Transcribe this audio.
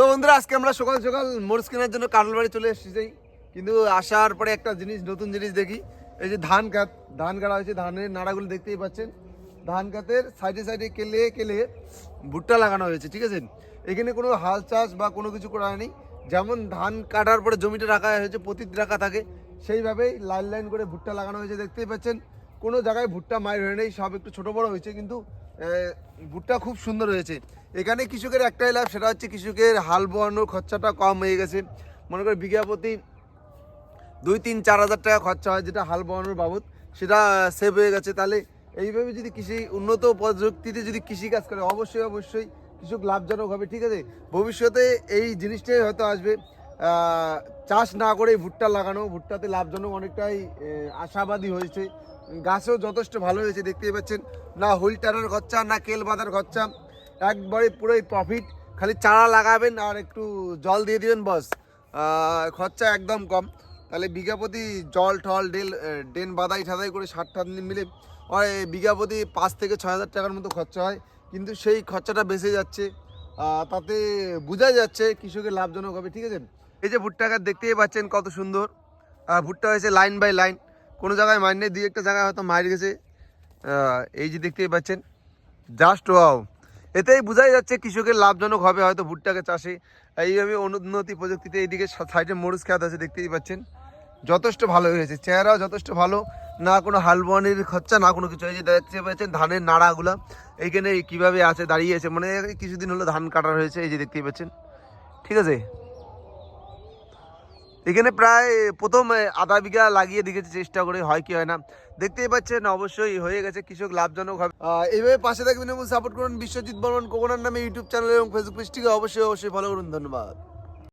তো বন্ধুরা, আজকে আমরা সকাল সকাল মোটরস কেনার জন্য কাটল বাড়ি চলে এসেছি কিন্তু আসার পরে একটা জিনিস, নতুন জিনিস দেখি। এই যে ধান কাত ধান কাটা হয়েছে, ধানের নাড়াগুলো দেখতেই পাচ্ছেন। ধান কাতের সাইডে সাইডে কেলে কেলে ভুট্টা লাগানো হয়েছে, ঠিক আছে? এখানে কোনো হাল চাষ বা কোনো কিছু করা হয়নি। যেমন ধান কাটার পরে জমিটা রাখা হয়েছে, পতিত রাখা থাকে, সেইভাবেই লাইন লাইন করে ভুট্টা লাগানো হয়েছে, দেখতেই পাচ্ছেন। কোনো জায়গায় ভুট্টা মায়ের হয়ে নেই সব একটু ছোটো বড় হয়েছে, কিন্তু ভুট্টা খুব সুন্দর হয়েছে। এখানে কৃষকের একটাই লাভ, সেটা হচ্ছে কৃষকের হাল বোয়ানোর খরচাটা কম হয়ে গেছে। মনে করে বিঘা প্রতি দুই, তিন, চার হাজার টাকা খরচা হয় যেটা হাল বোয়ানোর বাবদ, সেটা সেভ হয়ে গেছে। তাহলে এইভাবে যদি কৃষি, উন্নত প্রযুক্তিতে যদি কৃষি কাজ করে, অবশ্যই অবশ্যই কৃষক লাভজনক হবে, ঠিক আছে? ভবিষ্যতে এই জিনিসটাই হয়তো আসবে। চাষ না করে ভুট্টা লাগানো, ভুট্টাতে লাভজনক অনেকটাই আশাবাদী হয়েছে। গাছও যথেষ্ট ভালো হয়েছে, দেখতেই পাচ্ছেন। না হুইল টানার খরচা না কেল বাঁধার খরচা একবারে পুরোই প্রফিট খালি চারা লাগাবেন আর একটু জল দিয়ে দিবেন বস। খরচা একদম কম। তাহলে বিঘাপতি জল টল ডেল ডেন বাদাই ঠাদাই করে সার টার মিলে ওই বিঘা প্রতি পাঁচ থেকে ছয় হাজার টাকার মতো খরচা হয়। কিন্তু সেই খরচাটা বেঁচে যাচ্ছে। তাতে বোঝা যাচ্ছে কৃষকের লাভজনক হবে, ঠিক আছে? এই যে ভুট্টা গাছ দেখতেই পাচ্ছেন কত সুন্দর। ভুট্টা হয়েছে লাইন বাই লাইন। কোনো জায়গায় মাইন নেই, দুই একটা জায়গায় হয়তো মাইর গেছে। এই যে দেখতেই পাচ্ছেন জাস্ট ওয়াও এতেই বোঝাই যাচ্ছে কৃষকের লাভজনক হবে হয়তো ভুট্টাকে চাষে। এইভাবে অনুন্নতি প্রযুক্তিতে এইদিকে সাইডে মরুচ খেত আছে, দেখতেই পাচ্ছেন। যথেষ্ট ভালো হয়েছে, চেহারাও যথেষ্ট ভালো। না কোনো হালবনের খরচা, না কোনো কিছু। যে দেখতে পাচ্ছেন ধানের নাড়াগুলা, এইখানে কীভাবে আছে, দাঁড়িয়ে আছে। মানে কিছুদিন হলো ধান কাটা হয়েছে, এই যে দেখতেই পাচ্ছেন। ঠিক আছে? এখানে প্রায় প্রথম আধা বিঘা লাগিয়ে দেখেছি, চেষ্টা করে হয় কি হয় না। দেখতেই পাচ্ছেন, অবশ্যই হয়ে গেছে, কৃষক লাভজনক হবে। এইভাবে পাশে থাকবেন এবং সাপোর্ট করুন বিশ্বজিৎ বর্মন কোকোনার নামে ইউটিউব চ্যানেল এবং ফেসবুক পেজটিকে অবশ্যই অবশ্যই ফলো করুন, ধন্যবাদ।